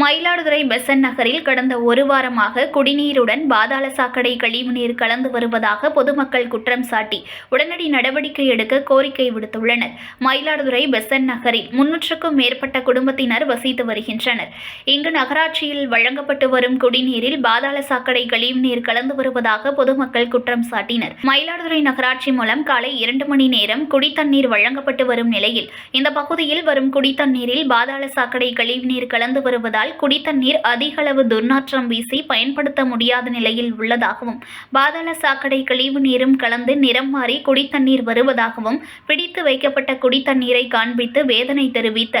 மயிலாடுதுறை பெசன் நகரில் கடந்த ஒரு வாரமாக குடிநீருடன் பாதாள சாக்கடை கழிவுநீர் கலந்து வருவதாக பொதுமக்கள் குற்றம் சாட்டி உடனடி நடவடிக்கை எடுக்க கோரிக்கை விடுத்துள்ளனர். மயிலாடுதுறை பெசன் நகரில் முன்னூற்றுக்கும் மேற்பட்ட குடும்பத்தினர் வசித்து வருகின்றனர். இங்கு நகராட்சியில் வழங்கப்பட்டு வரும் குடிநீரில் பாதாள சாக்கடை கழிவுநீர் கலந்து வருவதாக பொதுமக்கள் குற்றம் சாட்டினர். மயிலாடுதுறை நகராட்சி மூலம் காலை இரண்டு மணி நேரம் குடித்தண்ணீர் வழங்கப்பட்டு வரும் நிலையில் இந்த பகுதியில் வரும் குடித்தண்ணீரில் பாதாள சாக்கடை கழிவுநீர் கலந்து வருவதால் குடித்தண்ணீர் அதிக அளவு துர்நாற்றம் வீசி பயன்படுத்த முடியாத நிலையில் உள்ளதாகவும் பாதாள சாக்கடை கழிவு நீரும் கலந்து நிறம் மாறி குடித்தண்ணீர் வருவதாகவும் பிடித்து வைக்கப்பட்ட குடித்தண்ணீரை காண்பித்து வேதனை தெரிவித்த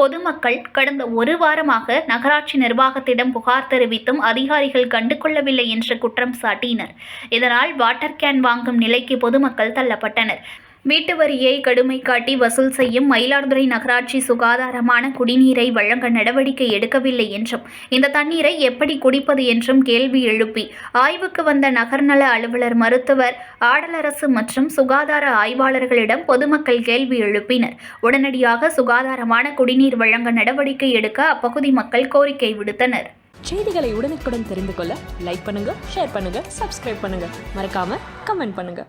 பொதுமக்கள் கடந்த ஒரு வாரமாக நகராட்சி நிர்வாகத்திடம் புகார் தெரிவித்தும் அதிகாரிகள் கண்டுகொள்ளவில்லை என்று குற்றம் சாட்டினர். இதனால் வாட்டர் கேன் வாங்கும் நிலைக்கு பொதுமக்கள் தள்ளப்பட்டனர். வீட்டு வரியை கடுமை காட்டி வசூல் செய்யும் மயிலாடுதுறை நகராட்சி சுகாதாரமான குடிநீரை வழங்க நடவடிக்கை எடுக்கவில்லை என்றும் இந்த தண்ணீரை எப்படி குடிப்பது என்றும் கேள்வி எழுப்பி ஆய்வுக்கு வந்த நகர்நல அலுவலர் மருத்துவர் ஆடலரசு மற்றும் சுகாதார ஆய்வாளர்களிடம் பொதுமக்கள் கேள்வி எழுப்பினர். உடனடியாக சுகாதாரமான குடிநீர் வழங்க நடவடிக்கை எடுக்க அப்பகுதி மக்கள் கோரிக்கை விடுத்தனர். செய்திகளை உடனுக்குடன் தெரிந்து கொள்ள லைக் பண்ணுங்க ஷேர் பண்ணுங்க சப்ஸ்கிரைப் பண்ணுங்க. மறக்காம கமெண்ட் பண்ணுங்க.